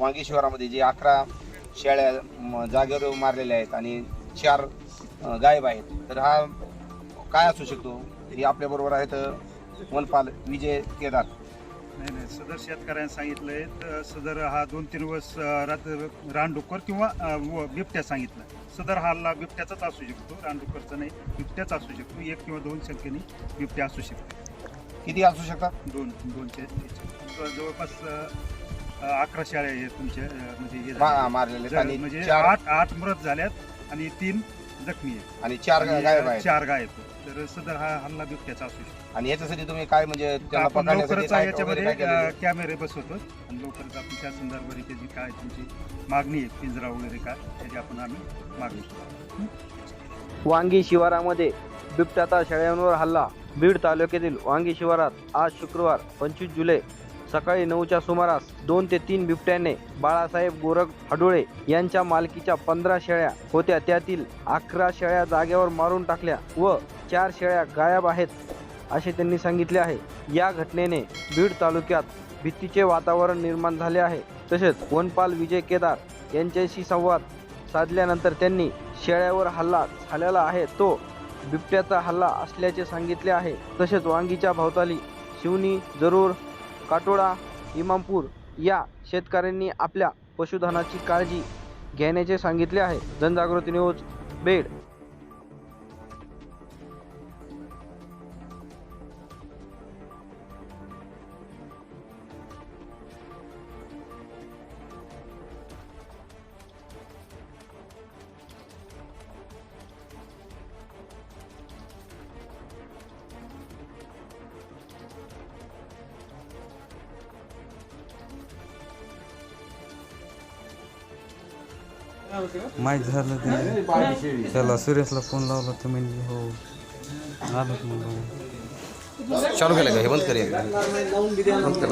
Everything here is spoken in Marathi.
वांगी शिवारामध्ये जे अकरा शेळ्या जागेवर मारलेल्या आहेत आणि चार गायब आहेत. तर हा काय असू शकतो? ही आपल्याबरोबर आहेत वनपाल विजय केदार. नाही नाही सदर शेतकऱ्यांनी सांगितलंय तर सदर हा दोन तीन वर्ष अं, रात रानडुक्कर किंवा बिबट्या सांगितलं. सदर हा हल्ला बिबट्याचाच असू शकतो रानडुक्करचा नाही बिबट्याच असू शकतो. एक किंवा दोन संख्येने बिबट्या असू शकतो किती असू शकतात? दोन याचे. जवळपास अकरा शाळा आहेत तुमच्या अं, म्हणजे हे मा- झाले. मारलेले आहेत जर- आणि म्हणजे चार आठ आठ मृत झाल्यात आणि तीन जखमी आहेत. आणि चार आणि गायब आहेत. चार गायब आहेत. तर सदर हा हल्ला बिबट्याचा असू शकतो. आणि याच्यासाठी तुम्ही काय म्हणजे त्यांना आपण पकडण्यासाठी लवकरच काय याच्यामध्ये वगैरे काय केलेलं आहे? अं, कॅमेरे बसवतो. आणि लवकरच आपण त्या संदर्भात त्याची काय तुमची मागणी आहे पिंजरा वगैरे काय त्याची आपण आम्ही मागणी करू वांगी शिवारामध्ये बिबट्याचा शेळ्यांवर हल्ला. बीड तालुक्यातील वांगी शिवारात आज शुक्रवार पंचवीस जुलै सकाळी नऊच्या सुमारास दोन ते तीन बिबट्याने बाळासाहेब गोरख हडुळे यांच्या मालकीच्या पंधरा शेळ्या होत्या. त्यातील अकरा शेळ्या जागेवर मारून टाकल्या व चार शेळ्या गायब आहेत असे त्यांनी सांगितले आहे. या घटनेने बीड तालुक्यात भीतीचे वातावरण निर्माण झाले आहे. तसेच वनपाल विजय केदार यांच्याशी संवाद साधल्यानंतर त्यांनी शेळ्यावर हल्ला झालेला आहे. तो बिबट्याचा हल्ला असल्याचे सांगितले आहे. तसेच वांगीच्या भोवताली शिवनी जरूर काटोळा इमामपूर या शेतकऱ्यांनी आपल्या पशुधनाची काळजी घेण्याचे सांगितले आहे. जनजागृती न्यूज बीड. माहीत झालं ते. त्याला सुरेशला फोन लावला तर म्हणजे हो. आलोच मग चालू केलं का? हे बंद करेल बंद कर.